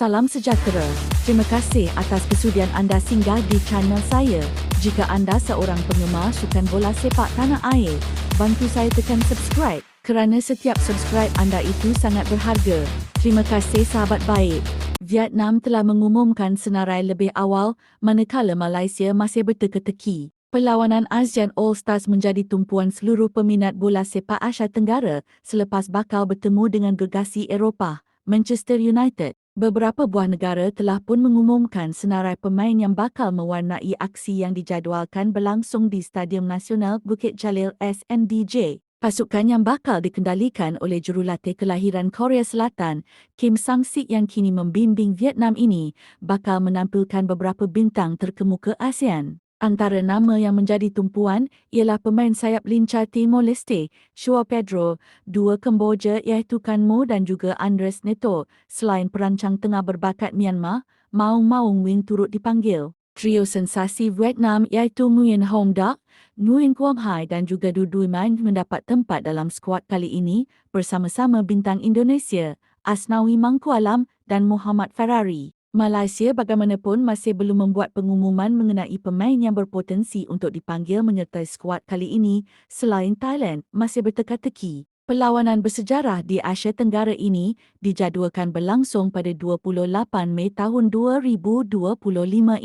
Salam sejahtera. Terima kasih atas kesudian anda singgah di channel saya. Jika anda seorang penggemar sukan bola sepak tanah air, bantu saya tekan subscribe kerana setiap subscribe anda itu sangat berharga. Terima kasih sahabat baik. Vietnam telah mengumumkan senarai lebih awal manakala Malaysia masih berteka-teki. Perlawanan ASEAN All Stars menjadi tumpuan seluruh peminat bola sepak Asia Tenggara selepas bakal bertemu dengan gergasi Eropah, Manchester United. Beberapa buah negara telah pun mengumumkan senarai pemain yang bakal mewarnai aksi yang dijadualkan berlangsung di Stadium Nasional Bukit Jalil SNDJ. Pasukan yang bakal dikendalikan oleh jurulatih kelahiran Korea Selatan, Kim Sang-sik yang kini membimbing Vietnam ini, bakal menampilkan beberapa bintang terkemuka ASEAN. Antara nama yang menjadi tumpuan ialah pemain sayap lincah Timor Leste, Shua Pedro, dua Kemboja iaitu Kan Mo dan juga Andres Neto, selain perancang tengah berbakat Myanmar, Maung Maung Wing turut dipanggil. Trio sensasi Vietnam iaitu Nguyen Hong Dak, Nguyen Quang Hai dan juga Du Dui Man mendapat tempat dalam skuad kali ini bersama-sama bintang Indonesia, Asnawi Mangku Alam dan Muhammad Ferrari. Malaysia bagaimanapun masih belum membuat pengumuman mengenai pemain yang berpotensi untuk dipanggil menyertai skuad kali ini selain Thailand masih berteka-teki. Perlawanan bersejarah di Asia Tenggara ini dijadualkan berlangsung pada 28 Mei tahun 2025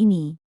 ini.